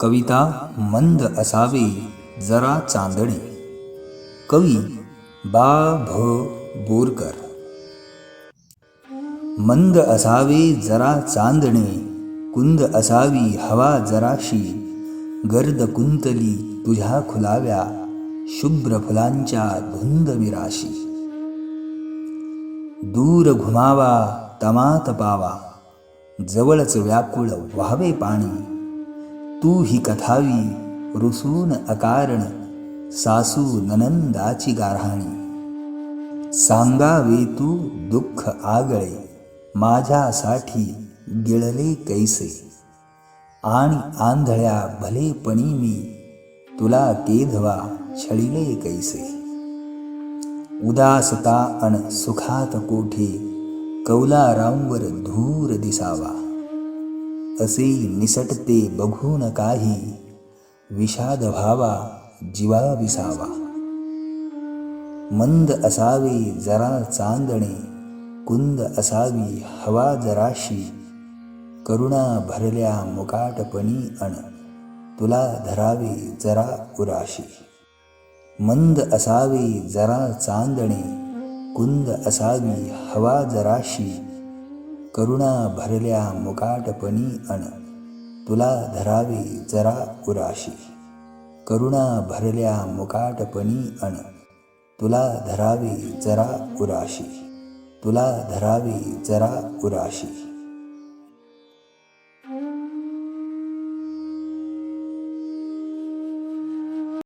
कविता मंद असावे जरा चांदणे. कवी बा भ बोरकर. मंद असावे जरा चांदणे. कुंद असावी हवा जराशी. गर्द कुंतली तुझ्या खुलाव्या. शुभ्र फुलांच्या धुंद विराशी. दूर घुमावा तमात पावा. जवळच व्याकुळ व्हावे पाणी. तू ही कथावी, रुसून अकारण, सासू ननंदाची गारहाणी। सांगावे तू दुःख आगळे माझ्यासाठी गिळले कैसे? आणि आंधळ्या भलेपणी मी, तुला केधवा छळिले कैसे? उदासता अन सुखात कोठे, कौलारांवर धूर दिसावा। असे निसटते बघून काही. विषाद व्हावा जीवा विसावा. मंद असावे जरा चांदणे कुंद असावी हवा जराशी. करुणा भरल्या मुकाटपणी अण तुला धरावे जरा उराशी. मंद असावे जरा चांदणे कुंद असावी हवा जराशी. करुणा भरल्या मुकाटपणी अण तुला धरावे जरा उराशी. करुणा भरल्या मुकाटपणी अण तुला धरावे जरा उराशी. तुला धरावे जरा उराशी.